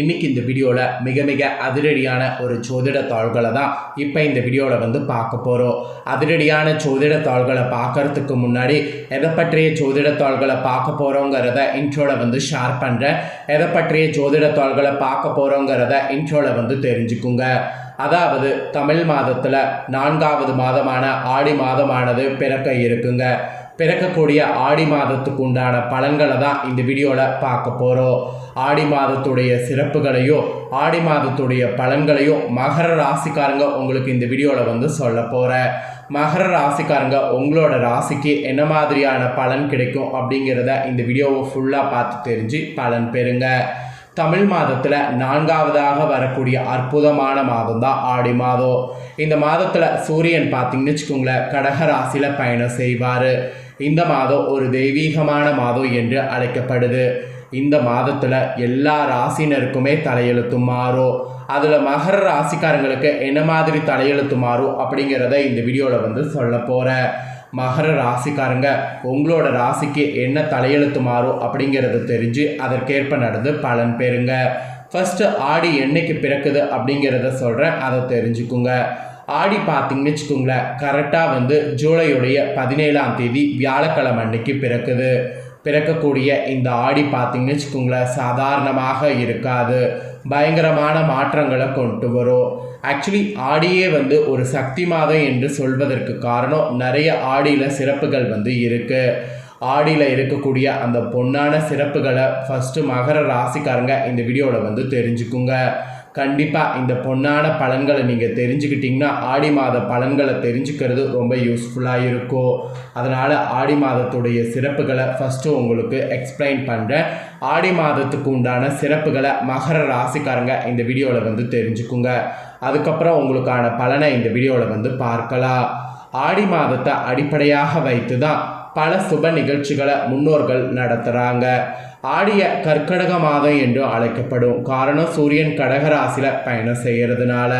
இன்னைக்கு இந்த வீடியோவில் மிக மிக அதிரடியான ஒரு ஜோதிட தாள்களை தான் இப்போ இந்த வீடியோவில் வந்து பார்க்க போகிறோம் அதிரடியான ஜோதிட தாள்களை பார்க்கறதுக்கு முன்னாடி எதை பற்றிய ஜோதிட தாள்களை பார்க்க போகிறோங்கிறத இன்ட்ரோவில் வந்து ஷேர் பண்ணுறேன் எதை பற்றிய ஜோதிட தாள்களை பார்க்க போகிறோங்கிறத இன்ட்ரோவில் வந்து தெரிஞ்சுக்குங்க. அதாவது தமிழ் மாதத்தில் நான்காவது மாதமான ஆடி மாதமானது பிறக்க இருக்குங்க. பிறக்கக்கூடிய ஆடி மாதத்துக்கு உண்டான பலன்களை தான் இந்த வீடியோவில் பார்க்க போகிறோம் ஆடி மாதத்துடைய சிறப்புகளையும் ஆடி மாதத்துடைய பலன்களையும் மகர ராசிக்காரங்க உங்களுக்கு இந்த வீடியோவில் வந்து சொல்ல போகிறேன் மகர ராசிக்காரங்க உங்களோட ராசிக்கு என்ன மாதிரியான பலன் கிடைக்கும் அப்படிங்கிறத இந்த வீடியோவை ஃபுல்லாக பார்த்து தெரிஞ்சு பலன் பெறுங்க. தமிழ் மாதத்தில் நான்காவதாக வரக்கூடிய அற்புதமான மாதம் தான் ஆடி மாதம். இந்த மாதத்தில் சூரியன் பார்த்தீங்கன்னு வச்சுக்கோங்களேன் கடக ராசியில் பயணம் செய்வார். இந்த மாதம் ஒரு தெய்வீகமான மாதம் என்று அழைக்கப்படுது. இந்த மாதத்தில் எல்லா ராசினருக்குமே தலையெழுத்து மாறும். அதில் மகர ராசிக்காரங்களுக்கு என்ன மாதிரி தலையெழுத்து மாறும் அப்படிங்கிறத இந்த வீடியோவில் வந்து சொல்ல போகிறேன் மகர ராசிக்காரங்க உங்களோட ராசிக்கு என்ன தலையெழுத்து மாறும் அப்படிங்கிறத தெரிஞ்சு அதற்கேற்ப நடந்து பலன் பெறுங்க. ஃபஸ்ட்டு ஆடி என்னைக்கு பிறக்குது அப்படிங்கிறத சொல்கிறேன் அதை தெரிஞ்சுக்குங்க. ஆடி பார்த்தீங்கன்னு வச்சுக்கோங்களேன் கரெக்டாக வந்து ஜூலையுடைய பதினேழாம் தேதி வியாழக்கிழமை அன்னைக்கு பிறக்குது. பிறக்கக்கூடிய இந்த ஆடி பார்த்திங்கன்னு வச்சுக்கோங்களேன் சாதாரணமாக இருக்காது. பயங்கரமான மாற்றங்களை கொண்டு வரும். ஆக்சுவலி ஆடியே வந்து ஒரு சக்தி மாதம் என்று சொல்வதற்கு காரணம் நிறைய ஆடியில் சிறப்புகள் வந்து இருக்குது ஆடியில் இருக்கக்கூடிய அந்த பொன்னான சிறப்புகளை ஃபஸ்ட்டு மகர ராசிக்காரங்க இந்த வீடியோவில் வந்து தெரிஞ்சுக்குங்க. கண்டிப்பாக இந்த பொன்னான பலன்களை நீங்கள் தெரிஞ்சுக்கிட்டிங்கன்னா ஆடி மாத பலன்களை தெரிஞ்சுக்கிறது ரொம்ப யூஸ்ஃபுல்லாக இருக்கும். அதனால் ஆடி மாதத்துடைய சிறப்புகளை ஃபஸ்ட்டு உங்களுக்கு எக்ஸ்பிளைன் பண்ணுறேன் ஆடி மாதத்துக்கு உண்டான சிறப்புகளை மகர ராசிக்காரங்க இந்த வீடியோவில் வந்து தெரிஞ்சுக்குங்க. அதுக்கப்புறம் உங்களுக்கான பலனை இந்த வீடியோவில் வந்து பார்க்கலாம். ஆடி மாதத்தை அடிப்படையாக வைத்து தான் பல சுப நிகழ்ச்சிகளை முன்னோர்கள் நடத்துகிறாங்க ஆடிய கற்கடக மாதம் என்று அழைக்கப்படும். காரணம் சூரியன் கடகராசியில் பயணம் செய்கிறதுனால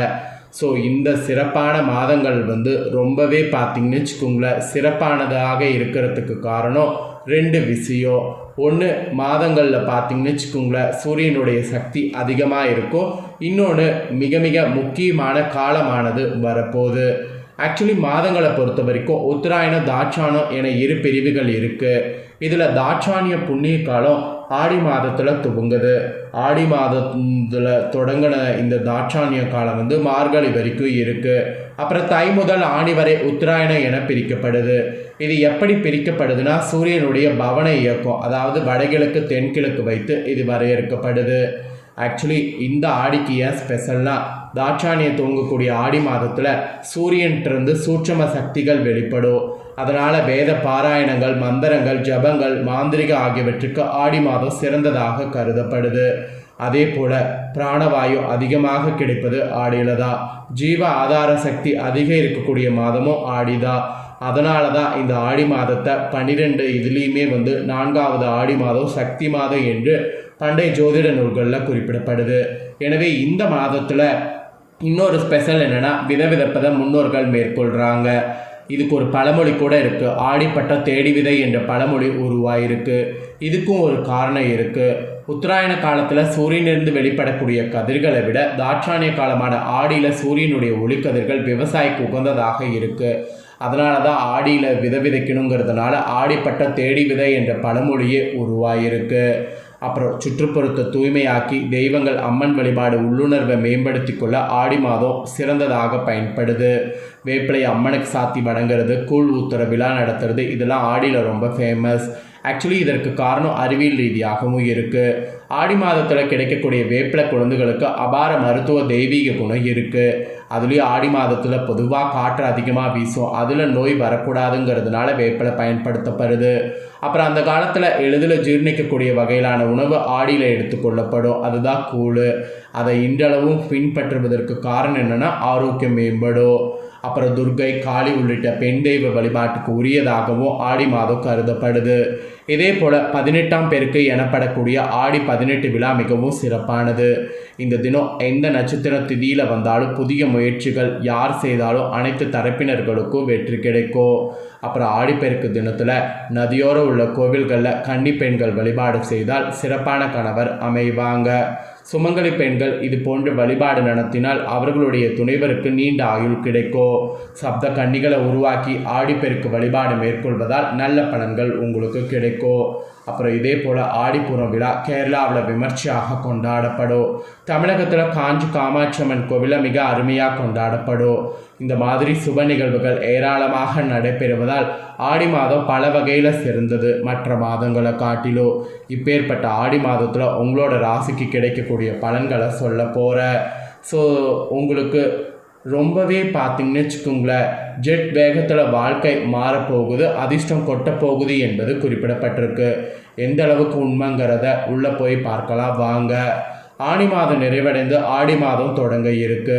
ஸோ இந்த சிறப்பான மாதங்கள் வந்து ரொம்பவே பார்த்திங்கன்னு வச்சுக்கோங்களேன் சிறப்பானதாக இருக்கிறதுக்கு காரணம் ரெண்டு விஷயம். ஒன்று மாதங்களில் பார்த்திங்கன்னு வச்சுக்கோங்களேன் சூரியனுடைய சக்தி அதிகமாக இருக்கும். இன்னொன்று மிக மிக முக்கியமான காலமானது வரப்போகுது. ஆக்சுவலி மாதங்களை பொறுத்த வரைக்கும் உத்தராயணம் தாட்சானம் என இரு பிரிவுகள் இருக்குது இதில் தாட்சானிய புண்ணிய காலம் ஆடி மாதத்தில் துவங்குது. ஆடி மாதத்தில் தொடங்கின இந்த தாட்சானிய காலம் வந்து மார்கழி வரைக்கும் இருக்குது அப்புறம் தை முதல் ஆணி வரை உத்தராயணம் என பிரிக்கப்படுது. இது எப்படி பிரிக்கப்படுதுன்னா சூரியனுடைய பவன இயக்கம் அதாவது வடகிழக்கு தென்கிழக்கு வைத்து இது வரையறுக்கப்படுது. ஆக்சுவலி இந்த ஆடிக்கு ஏன் ஸ்பெஷல்னா தாட்சானியை தூங்கக்கூடிய ஆடி மாதத்தில் சூரியன்கிட்டருந்து சூட்சம சக்திகள் வெளிப்படும். அதனால் வேத பாராயணங்கள் மந்திரங்கள் ஜபங்கள் மாந்திரிக ஆகியவற்றுக்கு ஆடி மாதம் சிறந்ததாக கருதப்படுது. அதே போல் பிராணவாயு அதிகமாக கிடைப்பது ஆடியில் தான் ஜீவ ஆதார சக்தி அதிகம் இருக்கக்கூடிய மாதமும் ஆடிதான் அதனால தான் இந்த ஆடி மாதத்தை பன்னிரெண்டு இதுலேயுமே வந்து நான்காவது ஆடி மாதம் சக்தி மாதம் என்று பண்டைய ஜோதிட நூல்களில் குறிப்பிடப்படுது. எனவே இந்த மாதத்தில் இன்னொரு ஸ்பெஷல் என்னென்னா விதவிதப்பதை முன்னோர்கள் மேற்கொள்கிறாங்க இதுக்கு ஒரு பழமொழி கூட இருக்குது ஆடிப்பட்ட தேடி விதை என்ற பழமொழி உருவாயிருக்கு. இதுக்கும் ஒரு காரணம் இருக்குது உத்தராயண காலத்தில் சூரியனிலிருந்து வெளிப்படக்கூடிய கதிர்களை விட தாட்சானிய காலமான ஆடியில் சூரியனுடைய ஒளிக்கதிர்கள் விவசாயிக்கு உகந்ததாக இருக்குது அதனால தான் ஆடியில் விதை விதைக்கணுங்கிறதுனால ஆடிப்பட்ட தேடி விதை என்ற பழமொழியே உருவாயிருக்கு. அப்புறம் சுற்றுப்புறத்தை தூய்மையாக்கி தெய்வங்கள் அம்மன் வழிபாடு உள்ளுணர்வை மேம்படுத்தி கொள்ள ஆடி மாதம் சிறந்ததாக பயன்படுது. வேப்பிலை அம்மனுக்கு சாத்தி வணங்குறது கூழ் ஊத்துற விழா நடத்துறது இதெல்லாம் ஆடியில் ரொம்ப ஃபேமஸ் ஆக்சுவலி இதற்கு காரணம் அறிவியல் ரீதியாகவும் இருக்குது ஆடி மாதத்தில் கிடைக்கக்கூடிய வேப்பிலை குழந்தைகளுக்கு அபார மருத்துவ தெய்வீக குணம் இருக்குது அதுலேயும் ஆடி மாதத்தில் பொதுவாக காற்று அதிகமாக வீசும். அதில் நோய் வரக்கூடாதுங்கிறதுனால வேப்பிலை பயன்படுத்தப்படுது. அப்புறம் அந்த காலத்தில் எளிதில் ஜீர்ணிக்கக்கூடிய வகையிலான உணவு ஆடியில் எடுத்துக்கொள்ளப்படும் அதுதான் கூழ். அதை இன்றளவும் பின்பற்றுவதற்கு காரணம் என்னென்னா ஆரோக்கியம் மேம்படும். அப்புறம் துர்கை காளி உள்ளிட்ட பெண் தெய்வ வழிபாட்டுக்கு உரியதாகவும் ஆடி மாதம் கருதப்படுது. இதே போல் பதினெட்டாம் பெருக்கு எனப்படக்கூடிய ஆடி பதினெட்டு விழா மிகவும் சிறப்பானது. இந்த தினம் எந்த நட்சத்திர திதியில் வந்தாலும் புதிய முயற்சிகள் யார் செய்தாலும் அனைத்து தரப்பினர்களுக்கும் வெற்றி கிடைக்கும். அப்புறம் ஆடிப்பெருக்கு தினத்தில் நதியோர உள்ள கோவில்களில் கன்னி பெண்கள் வழிபாடு செய்தால் சிறப்பான கணவர் அமைவாங்க. சுமங்கலி பெண்கள் இது போன்ற வழிபாடு நடத்தினால் அவர்களுடைய துணைவருக்கு நீண்ட ஆயுள் கிடைக்கும் சப்த கன்னிகளை உருவாக்கி ஆடிப்பெருக்கு வழிபாடு மேற்கொள்வதால் நல்ல பலன்கள் உங்களுக்கு கிடைக்கும் அப்புறம் இதே போல் ஆடிப்பூரம் விழா கேரளாவில் விமர்சையாக கொண்டாடப்படும். தமிழகத்தில் காஞ்சி காமாட்சி அம்மன் கோவிலில் மிக அருமையாக கொண்டாடப்படும். இந்த மாதிரி சுப நிகழ்வுகள் ஏராளமாக நடைபெறுவதால் ஆடி மாதம் பல வகையில் சிறந்தது. மற்ற மாதங்களை காட்டிலும் இப்பேற்பட்ட ஆடி மாதத்தில் உங்களோட ராசிக்கு கிடைக்கக்கூடிய பலன்களை சொல்ல போகிற ஸோ உங்களுக்கு ரொம்பவே பார்த்தீங்கன்னு வச்சுக்கோங்களேன் ஜெட் வேகத்தில் வாழ்க்கை மாறப்போகுது அதிர்ஷ்டம் கொட்டப்போகுது என்பது குறிப்பிடப்பட்டிருக்கு. எந்த அளவுக்கு உண்மைங்கிறத உள்ளே போய் பார்க்கலாம் வாங்க. ஆடி மாதம் நிறைவடைந்து ஆடி மாதம் தொடங்க இருக்கு.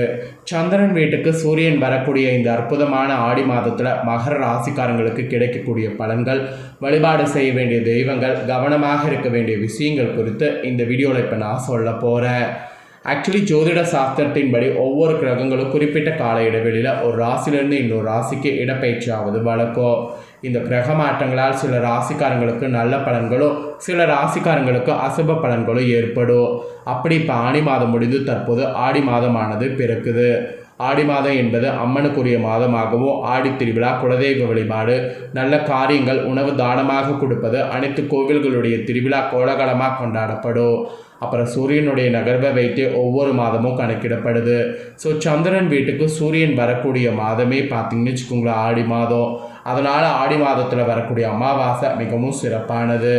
சந்திரன் வீட்டுக்கு சூரியன் வரக்கூடிய இந்த அற்புதமான ஆடி மாதத்தில் மகர ராசிக்காரங்களுக்கு கிடைக்கக்கூடிய பலன்கள் வழிபாடு செய்ய வேண்டிய தெய்வங்கள் கவனமாக இருக்க வேண்டிய விஷயங்கள் குறித்து இந்த வீடியோவில் இப்போ நான் சொல்ல போகிறேன் ஆக்சுவலி ஜோதிட சாஸ்திரத்தின்படி ஒவ்வொரு கிரகங்களும் குறிப்பிட்ட கால இடைவெளியில் ஒரு ராசியிலிருந்து இன்னொரு ராசிக்கு இடப்பெயர்ச்சி ஆவது வழக்கம் இந்த கிரக மாற்றங்களால் சில ராசிக்காரங்களுக்கு நல்ல பலன்களும் சில ராசிக்காரங்களுக்கு அசுப பலன்களும் ஏற்படும் அப்படி இப்போ ஆணி மாதம் முடிந்து தற்போது ஆடி மாதமானது பிறக்குது ஆடி மாதம் என்பது அம்மனுக்குரிய மாதமாகவும் ஆடி திருவிழா குலதெய்வ வழிபாடு நல்ல காரியங்கள் உணவு தானமாக கொடுப்பது அனைத்து கோவில்களுடைய திருவிழா கோலகலமாக கொண்டாடப்படும் அப்புறம் சூரியனுடைய நகர்வை வைத்து ஒவ்வொரு மாதமும் கணக்கிடப்படுது. ஸோ சந்திரன் வீட்டுக்கு சூரியன் வரக்கூடிய மாதமே பார்த்தீங்கன்னு வச்சுக்கோங்களேன் ஆடி மாதம். அதனால் ஆடி மாதத்தில் வரக்கூடிய அமாவாசை மிகவும் சிறப்பானது.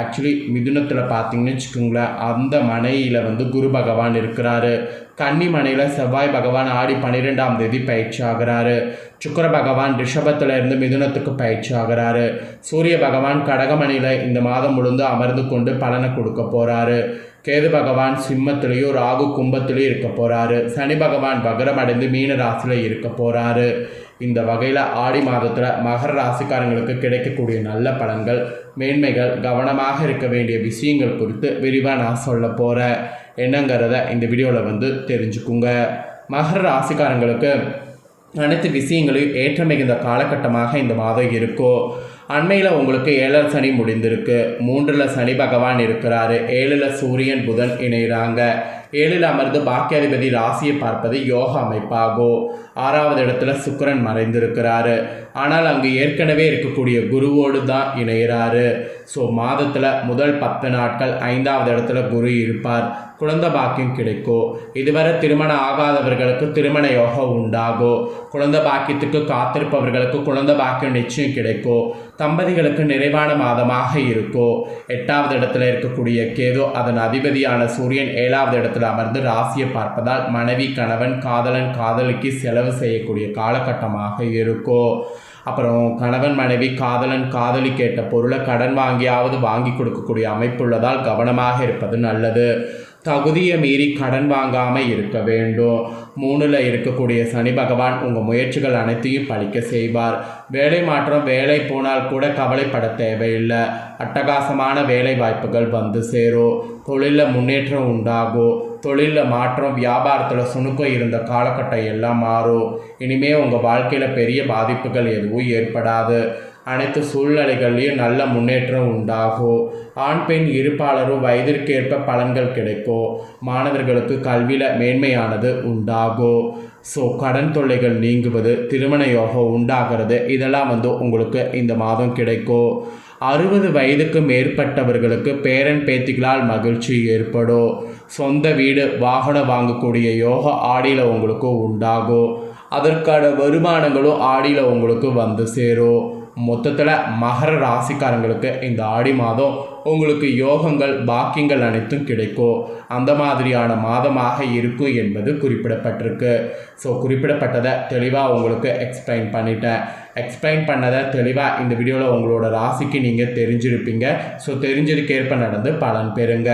ஆக்சுவலி மிதுனத்தில் பார்த்தீங்கன்னு வச்சுக்கோங்களேன் அந்த மனையில் வந்து குரு பகவான் இருக்கிறாரு. கன்னி மனையில் செவ்வாய் பகவான் ஆடி பன்னிரெண்டாம் தேதி பயிற்சி ஆகிறாரு. சுக்கர பகவான் ரிஷபத்தில் இருந்து மிதுனத்துக்கு பயிற்சி ஆகிறாரு. சூரிய பகவான் கடகமணியில் இந்த மாதம் முழுந்து அமர்ந்து கொண்டு பலனை கொடுக்க போகிறாரு கேது பகவான் சிம்மத்திலையும் ராகு கும்பத்திலையும் இருக்க போகிறாரு சனி பகவான் வகரம் அடைந்து மீன ராசியில் இருக்க போகிறாரு இந்த வகையில் ஆடி மாதத்தில் மகர ராசிக்காரங்களுக்கு கிடைக்கக்கூடிய நல்ல பலன்கள் மேன்மைகள் கவனமாக இருக்க வேண்டிய விஷயங்கள் குறித்து விரிவாக நான் சொல்ல போகிறேன் என்னங்கிறத இந்த வீடியோவில் வந்து தெரிஞ்சுக்குங்க. மகர ராசிக்காரங்களுக்கு அனைத்து விஷயங்களையும் ஏற்ற மிகுந்த காலகட்டமாக இந்த மாதம் இருக்கும். அண்மையில் உங்களுக்கு ஏழர் சனி முடிந்திருக்கு. மூன்றில் சனி பகவான் இருக்கிறாரு. ஏழில் சூரியன் புதன் இணைகிறாங்க. ஏழில் அமர்ந்து பாக்கியாதிபதி ராசியை பார்ப்பது யோக அமைப்பாகும் ஆறாவது இடத்துல சுக்கரன் மறைந்திருக்கிறாரு. ஆனால் அங்கு ஏற்கனவே இருக்கக்கூடிய குருவோடு தான் இணைகிறாரு. ஸோ மாதத்தில் முதல் பத்து நாட்கள் ஐந்தாவது இடத்துல குரு இருப்பார். குழந்தை பாக்கியம் கிடைக்கும் இதுவரை திருமணம் ஆகாதவர்களுக்கு திருமண யோகம் உண்டாகும் குழந்தை பாக்கியத்துக்கு காத்திருப்பவர்களுக்கு குழந்தை பாக்கியம் நிச்சயம் கிடைக்கும் தம்பதிகளுக்கு நிறைவான மாதமாக இருக்கும் எட்டாவது இடத்துல இருக்கக்கூடிய கேது அதன் அதிபதியான சூரியன் ஏழாவது இடத்துல அமர்ந்து ராசியை பார்ப்பதால் மனைவி கணவன் காதலன் காதலிக்கு செலவு செய்யக்கூடிய காலகட்டமாக இருக்கும் அப்புறம் கணவன் மனைவி காதலன் காதலி கேட்ட பொருளை கடன் வாங்கியாவது வாங்கி கொடுக்கக்கூடிய அமைப்புள்ளதால் கவனமாக இருப்பது நல்லது. தகுதியை மீறி கடன் வாங்காமல் இருக்க வேண்டும். மூணில் இருக்கக்கூடிய சனி பகவான் உங்கள் முயற்சிகள் அனைத்தையும் பழிக்க செய்வார். வேலை மாற்றம் வேலை போனால் கூட கவலைப்பட தேவையில்லை. அட்டகாசமான வேலை வாய்ப்புகள் வந்து சேரும். தொழிலில் முன்னேற்றம் உண்டாகும். தொழிலில் மாற்றம் வியாபாரத்தில் சுணுக்கம் இருந்த காலகட்டம் எல்லாம் மாறும் இனிமே உங்கள் வாழ்க்கையில் பெரிய பாதிப்புகள் எதுவும் ஏற்படாது. அனைத்து சூழ்நிலைகள்லையும் நல்ல முன்னேற்றம் உண்டாகும் ஆண் பெண் இருப்பாளரும் வயதிற்கேற்ப பலன்கள் கிடைக்கும் மாணவர்களுக்கு கல்வியில் மேன்மையானது உண்டாகும் ஸோ கடன் தொல்லைகள் நீங்குவது திருமண யோகம் உண்டாகிறது இதெல்லாம் வந்து உங்களுக்கு இந்த மாதம் கிடைக்கும் அறுபது வயதுக்கு மேற்பட்டவர்களுக்கு பேரன் பேத்திகளால் மகிழ்ச்சி ஏற்படும் சொந்த வீடு வாகனம் வாங்கக்கூடிய யோகா ஆடியில் உங்களுக்கு உண்டாகும் அதற்கான வருமானங்களும் ஆடியில் உங்களுக்கு வந்து சேரும் மொத்தத்தில் மகர ராசிக்காரங்களுக்கு இந்த ஆடி மாதம் உங்களுக்கு யோகங்கள் பாக்கியங்கள் அனைத்தும் கிடைக்கும் அந்த மாதிரியான மாதமாக இருக்கும் என்பது குறிப்பிடப்பட்டிருக்கு. ஸோ குறிப்பிடப்பட்டதை தெளிவாக உங்களுக்கு எக்ஸ்பிளைன் பண்ணிட்டேன். எக்ஸ்பிளைன் பண்ணதை தெளிவாக இந்த வீடியோவில் உங்களோட ராசிக்கு நீங்கள் தெரிஞ்சிருப்பீங்க. ஸோ தெரிஞ்சதுக்கேற்ப நடந்து பலன் பெறுங்க.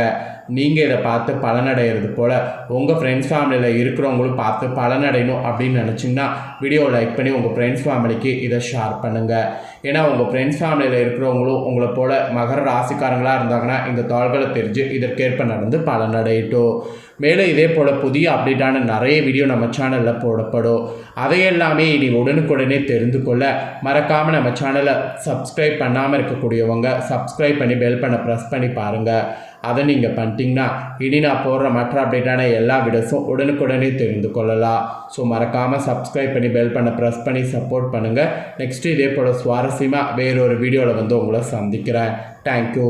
நீங்கள் இதை பார்த்து பலனடைகிறது போல் உங்கள் ஃப்ரெண்ட்ஸ் ஃபேமிலியில் இருக்கிறவங்களும் பார்த்து பலனடையணும் அப்படின்னு நினச்சிங்கன்னா வீடியோ லைக் பண்ணி உங்கள் ஃப்ரெண்ட்ஸ் ஃபேமிலிக்கு இதை ஷேர் பண்ணுங்கள் ஏன்னா உங்கள் ஃப்ரெண்ட்ஸ் ஃபேமிலியில் இருக்கிறவங்களும் உங்களை போல் மகர ராசிக்காரங்க ராசிக்காரங்களாக இருந்தாங்கன்னா இந்த தாள்களை தெரிஞ்சு இதற்கேற்ப நடந்து பலனடையட்டும். மேலும் இதே போல் புதிய அப்டேட்டான நிறைய வீடியோ நம்ம சேனலில் போடப்படும். அதையெல்லாமே இனி உடனுக்குடனே தெரிந்து கொள்ள மறக்காமல் நம்ம சேனலை சப்ஸ்கிரைப் பண்ணாமல் இருக்கக்கூடியவங்க சப்ஸ்கிரைப் பண்ணி பெல் பண்ண ப்ரெஸ் பண்ணி பாருங்கள் அதை நீங்கள் பண்ணிட்டீங்கன்னா இனி நான் போடுற மற்ற அப்டேட்டான எல்லா வீடியோஸும் உடனுக்குடனே தெரிந்து கொள்ளலாம். ஸோ மறக்காமல் சப்ஸ்கிரைப் பண்ணி பெல் பண்ண ப்ரெஸ் பண்ணி சப்போர்ட் பண்ணுங்கள் நெக்ஸ்ட்டு இதே போல் சுவாரஸ்யமாக வேறொரு வீடியோவில் வந்து உங்களை சந்திக்கிறேன். தேங்க்யூ